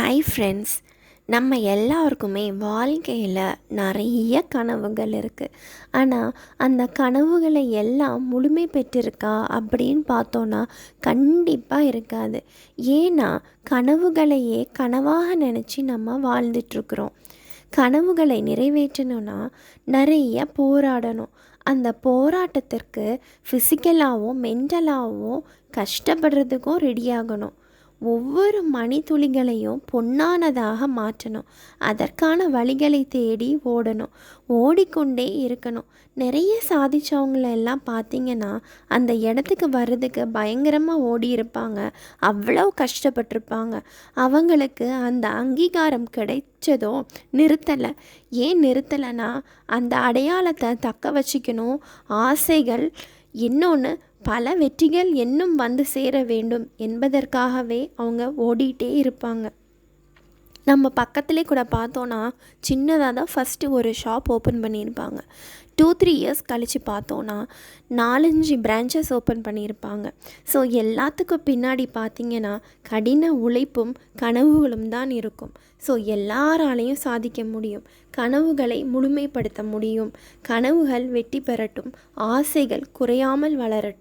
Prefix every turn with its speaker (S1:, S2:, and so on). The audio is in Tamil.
S1: ஹாய் ஃப்ரெண்ட்ஸ் நம்ம எல்லாருக்குமே வாழ்க்கையில் நிறைய கனவுகள் இருக்குது ஆனால் அந்த கனவுகளை எல்லாம் முழுமை பெற்றிருக்கா அப்படின்னு பார்த்தோன்னா கண்டிப்பாக இருக்காது. ஏன்னா கனவுகளையே கனவாக நினச்சி நம்ம வாழ்ந்துட்டுருக்குறோம். கனவுகளை நிறைவேற்றணும்னா நிறைய போராடணும். அந்த போராட்டத்திற்கு ஃபிசிக்கலாகவும் மென்டலாகவும் கஷ்டப்படுறதுக்கும் ரெடியாகணும் ஒவ்வொரு மணித்துளிகளையும் பொன்னானதாக மாற்றணும். அதற்கான வழிகளை தேடி ஓடணும். ஓடிக்கொண்டே இருக்கணும். நிறைய சாதிச்சவங்கள எல்லாம் பார்த்தீங்கன்னா அந்த இடத்துக்கு வர்றதுக்கு பயங்கரமாக ஓடி இருப்பாங்க அவ்வளோ கஷ்டப்பட்டிருப்பாங்க. அவங்களுக்கு அந்த அங்கீகாரம் கிடைச்சதும் நிறுத்தலை. ஏன் நிறுத்தலைன்னா அந்த அடையாளத்தை தக்க வச்சுக்கணும். ஆசைகள் இன்னொன்று பல வெற்றிகள் இன்னும் வந்து சேர வேண்டும் என்பதற்காகவே அவங்க ஓடிட்டே இருப்பாங்க. நம்ம பக்கத்துலேயே கூட பார்த்தோன்னா சின்னதாக தான் ஃபஸ்ட்டு ஒரு ஷாப் ஓப்பன் பண்ணியிருப்பாங்க. டூ த்ரீ இயர்ஸ் கழித்து பார்த்தோன்னா நாலஞ்சு பிரான்ச்சஸ் ஓப்பன் பண்ணியிருப்பாங்க. ஸோ எல்லாத்துக்கும் பின்னாடி பார்த்தீங்கன்னா கடின உழைப்பும் கனவுகளும் தான் இருக்கும். ஸோ எல்லாராலையும் சாதிக்க முடியும். கனவுகளை முழுமைப்படுத்த முடியும். கனவுகள் வெற்றி பெறட்டும். ஆசைகள் குறையாமல் வளரட்டும்.